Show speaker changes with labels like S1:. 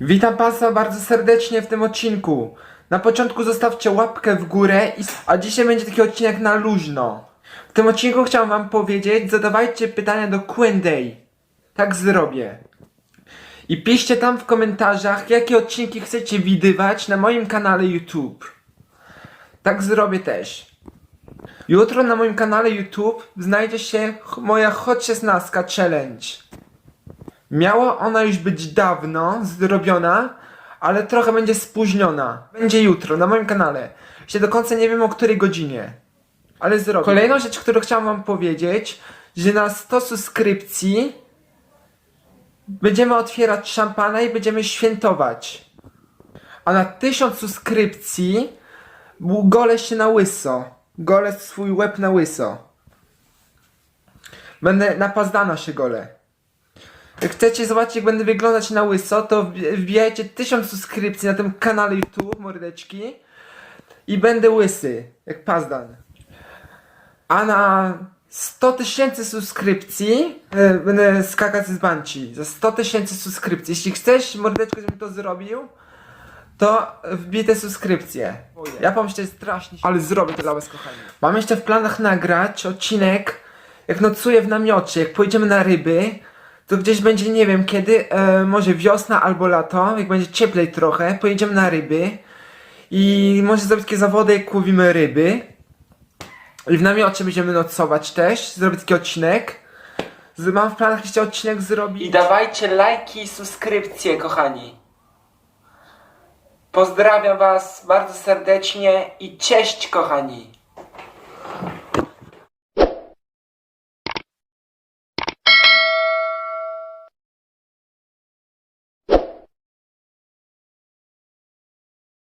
S1: Witam Państwa bardzo serdecznie w tym odcinku. Na początku zostawcie łapkę w górę, i... a dzisiaj będzie taki odcinek na luźno. W tym odcinku chciałem Wam powiedzieć, zadawajcie pytania do Q&A. Tak zrobię. I piszcie tam w komentarzach, jakie odcinki chcecie widywać na moim kanale YouTube. Tak zrobię też. Jutro na moim kanale YouTube znajdzie się moja Hot 16 Challenge. Miała ona już być dawno zrobiona, ale trochę będzie spóźniona. Będzie jutro na moim kanale. Jeszcze do końca nie wiem o której godzinie. Ale zrobię. Kolejną rzecz, którą chciałem wam powiedzieć, że na 100 subskrypcji będziemy otwierać szampana i będziemy świętować. A na 1000 subskrypcji golę się na łyso. Golę swój łeb na łyso. Będę na pazdana się golę. Chcecie zobaczyć jak będę wyglądać na łyso, to wbi- wbijajcie 1000 subskrypcji na tym kanale YouTube, mordeczki. I będę łysy, jak pazdan. A na 100 tysięcy subskrypcji e, będę skakać z banci. Za 100 tysięcy subskrypcji. Jeśli chcesz, mordeczko, żebym to zrobił, to wbij te subskrypcje. Ja pomyślę strasznie, ale zrobię to dla was, kochani. Mam jeszcze w planach nagrać odcinek, jak nocuję w namiocie, jak pojedziemy na ryby, to gdzieś będzie, nie wiem kiedy, e, może wiosna albo lato, jak będzie cieplej trochę, pojedziemy na ryby i może zrobić takie zawody, jak łowimy ryby. I w namiocie będziemy nocować też, zrobię taki odcinek. Mam w planach jeszcze odcinek zrobić. I dawajcie lajki i subskrypcje, kochani. Pozdrawiam was bardzo serdecznie i cześć, kochani.